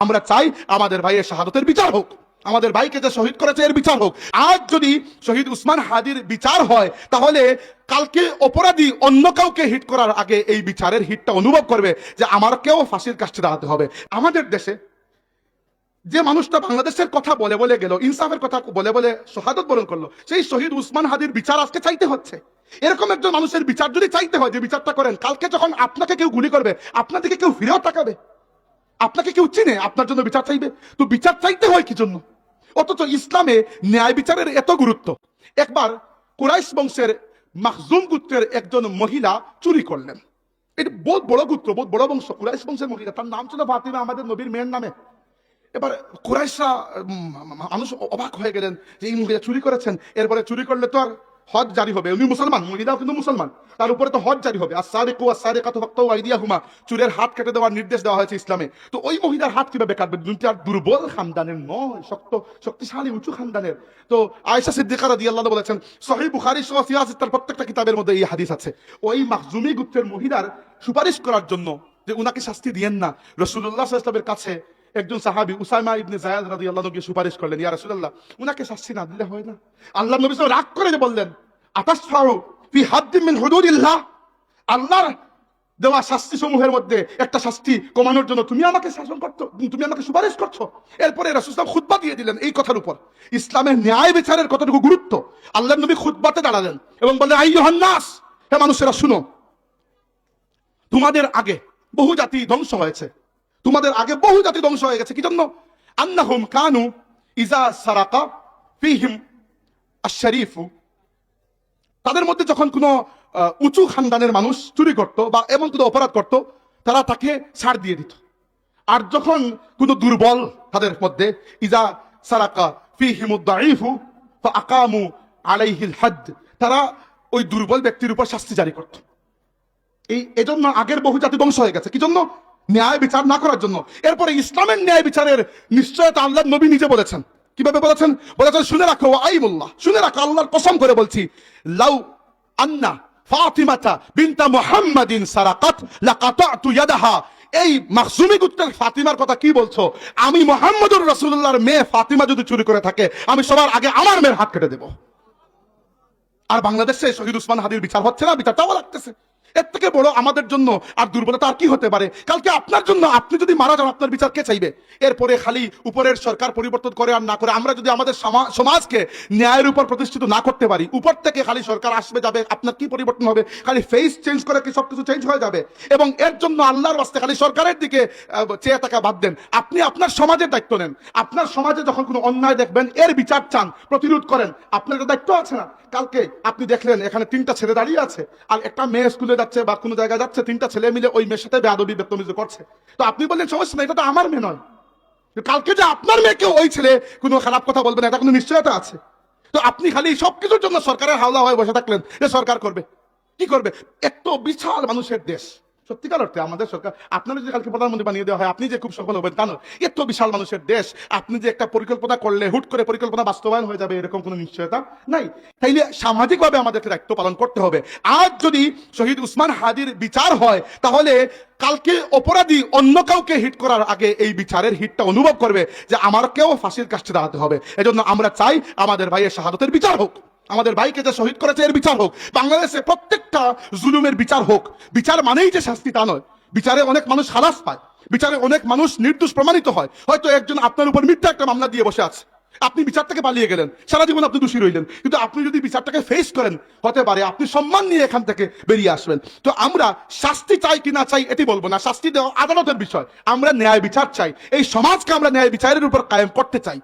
আমরা চাই আমাদের ভাইয়ের শাহাদতের বিচার হোক। আমাদের ভাইকে যে শহীদ করেছে এর বিচার হোক। আজ যদি শহীদ উসমান হাদির বিচার হয়, তাহলে কালকে অপরাধী অন্য কাউকে হিট করার আগে এই বিচারের হিটটা অনুভব করবে যে আমারকেও ফাঁসির কাছে দাঁড়াতে হবে। আমাদের দেশে যে মানুষটা বাংলাদেশের কথা বলে বলে গেল, ইনসাফের কথা বলে বলে শহাদত বরণ করল, সেই শহীদ উসমান হাদির বিচার আজকে চাইতে হচ্ছে। এরকম একজন মানুষের বিচার যদি চাইতে হয়, যে বিচারটা করেন, কালকে যখন আপনাকে কেউ গুলি করবে আপনাদেরকে কেউ ফিরেও তাকাবে। আপনাকে কেউ চিনে? আপনার জন্য বিচার চাইবে? তো বিচার চাইতে হয় কি জন্য? অথচ ইসলামে ন্যায় বিচারের এত গুরুত্ব। একবার কুরাইশ বংশের মাহজুম গোত্রের একজন মহিলা চুরি করলেন। এটা বহুত বড় গোত্র, বহুত বড় বংশ। কুরাইশ বংশের মহিলা, তার নাম ছিল ফাতিমা, আমাদের নবীর মেয়ের নামে। এবার কুরাইশরা মানুষ অবাক হয়ে গেলেন যে এই মহিলা চুরি করেছেন। এরপরে চুরি করলে তো আর হজ জারি হবে। উনি মুসলমান, মহিলাও কিন্তু মুসলমান। তার উপরে তো হজ জারি হবে। আর সারে কো আর সারে কাতো ভক্ত আইডিয়া হুমা চুরের হাত কেটে দেওয়ার নির্দেশ দেওয়া হয়েছে ইসলামে। তো ওই মহিলার হাত কীভাবে কাটবে? দুটি আর দুর্বল খানদানের নয়, শক্ত, শক্তিশালী, উঁচু খানদানের। তো আয়েশা সিদ্দিকা রাদিয়াল্লাহু বলেছেন, সহিহ বুখারী সহ সিয়াসত তার প্রত্যেকটা কিতাবের মধ্যে এই হাদিস আছে। ওই মাখজুমি গুত্রের মহিলার সুপারিশ করার জন্য যে উনাকে শাস্তি দিয়েন না আলাইহি ওয়াসাল্লামের কাছে একজন সাহাবি উসামা ইবনে জায়াদ রাদিয়াল্লাহু আনহু সুপারিশ করলেন, ইয়া রাসূলুল্লাহ, উনাকে শাস্তি না দিলে হয় না? আল্লাহ নবী রাগ করে বললেন আতাসফাউ ফি হাদ্দিন মিন হুদুদিল্লাহ? আল্লাহর দেওয়া শাস্তি সমূহের মধ্যে একটা শাস্তি কমানোর জন্য তুমি আমাকে শাসন করছ, তুমি আমাকে সুপারিশ করছ। এরপরে রাসূলুল্লাহ খুতবা দিয়ে দিলেন এই কথার উপর। ইসলামের ন্যায় বিচারের কতটুকু গুরুত্ব? আল্লাহর নবী খুতবাতে দাঁড়ালেন এবং বললেন, আইয়ুহান নাস! হে মানুষেরা, শুনো। তোমাদের আগে বহু জাতি ধ্বংস হয়েছে। তোমাদের আগে বহু জাতি ধ্বংস হয়ে গেছে। কি জন্য আন্নাহুম কানু ইজা সারাকা ফিহিম আশারিফু তাদের মধ্যে যখন কোনো উঁচু খানদানের মানুষ চুরি করত বা এমন কোনো অপরাধ করত, তারা তাকে ছাড় দিয়ে দিত। আর যখন কোনো দুর্বল তাদের মধ্যে, ইজা সারাকা ফিহিমুদ্দাইফু আকামু আলাইহিল হাদ, তারা ওই দুর্বল ব্যক্তির উপর শাস্তি জারি করত। এই, এজন্য আগের বহু জাতি ধ্বংস হয়ে গেছে। কি জন্য ন্যায় বিচার না করার জন্য। এরপরে ইসলামের ন্যায় বিচারের নিশ্চয়তা আল্লাহ নবী নিজে বলেছেন। কীভাবে বলেছেন? বলেছেন, শুনে রাখো আইমুল্লাহ শুনে রাখো, আল্লাহর কসম করে বলছি, লাউ আন্না ফাতিমাতা বিনতা মুহাম্মাদিন সারাকাত, লাকাতাতু ইয়াদাহা। এই মাখজুমি গুত্রের ফাতিমার কথা কি বলছো? আমি মোহাম্মদুর রাসূলুল্লাহর মেয়ে ফাতিমা যদি চুরি করে থাকে, আমি সবার আগে আমার মেয়ের হাত কেটে দেবো। আর বাংলাদেশে শহীদ উসমান হাদির বিচার হচ্ছে না বিচারটাও লাগতেছে। এর থেকে বড় আমাদের জন্য আর দুর্বলতা আর কি হতে পারে? কালকে আপনার জন্য আপনি যদি মারা যান, আপনার বিচার কে চাইবে? এরপরে খালি উপরের সরকার পরিবর্তন করে আর না করে, আমরা যদি আমাদের সমাজকে ন্যায়ের উপর প্রতিষ্ঠিত না করতে পারি, উপর থেকে খালি সরকার আসবে, যাবে, আপনার কি পরিবর্তন হবে? খালি ফেস চেঞ্জ করে কি সবকিছু চেঞ্জ হয়ে যাবে? এবং এর জন্য আল্লাহর বাস্তে খালি সরকারের দিকে চেয়ে থাকা বাদ দেন। আপনি আপনার সমাজের দায়িত্ব নেন। আপনার সমাজে যখন কোনো অন্যায় দেখবেন, এর বিচার চান, প্রতিরোধ করেন। আপনার দায়িত্ব আছে না। কালকে আপনি দেখলেন, এখানে তিনটা ছেলে দাঁড়িয়ে আছে, আর একটা মেয়ে স্কুলে যাচ্ছে বা কোনো জায়গায় যাচ্ছে, তিনটা ছেলে মিলে ওই মেয়ের সাথে বেয়াদবি বেতমিজি করছে। তো আপনি বললেন, সমস্যা না এটা তো আমার মেয়ে নয়। কালকে যে আপনার মেয়েকে ওই ছেলে কোনো খারাপ কথা বলবে না, এটা কোনো নিশ্চয়তা আছে? তো আপনি খালি সব কিছুর জন্য সরকারের হাওলা হয়ে বসে থাকলেন যে সরকার করবে। কি করবে? এত বিশাল মানুষের দেশ। সত্যিকার অর্থে আমাদের সরকার, আপনারা যদি কালকে প্রধানমন্ত্রী বানিয়ে দেওয়া হয়, আপনি যে খুব সফল হবেন, তা এত বিশাল মানুষের দেশ, আপনি যে একটা পরিকল্পনা করলে, হুট করে পরিকল্পনা বাস্তবায়ন হয়ে যাবে, এরকম কোনো নিশ্চয়তা নাই। তাইলে সামাজিকভাবে আমাদেরকে দায়িত্ব পালন করতে হবে। আজ যদি শহীদ উসমান হাদির বিচার হয়, তাহলে কালকে অপরাধী অন্য কাউকে হিট করার আগে এই বিচারের হিটটা অনুভব করবে যে আমারকেও ফাঁসির কাছে দাঁড়াতে হবে। এজন্য আমরা চাই আমাদের ভাইয়ের শাহাদতের বিচার হোক। আমাদের ভাইকে যে শহীদ করেছে এর বিচার হোক, বাংলাদেশে প্রত্যেকটা জুলুমের বিচার হোক, বিচার মানেই যে শাস্তি তা নয়। বিচারে অনেক মানুষ খালাস পায়, বিচারে অনেক মানুষ নির্দোষ প্রমাণিত হয়। হয়তো একজন আপনার উপর মিথ্যা একটা মামলা দিয়ে বসে আছে। আপনি বিচার থেকে পালিয়ে গেলেন সারা জীবন আপনি দোষী রইলেন। কিন্তু আপনি যদি বিচারটাকে ফেস করেন, হতে পারে আপনি সম্মান নিয়ে এখান থেকে বেরিয়ে আসবেন। তো আমরা শাস্তি চাই কি না চাই এটি বলব না। শাস্তি দেওয়া আদালতের বিষয়। আমরা ন্যায় বিচার চাই। এই সমাজকে আমরা ন্যায় বিচারের উপর কায়েম করতে চাই।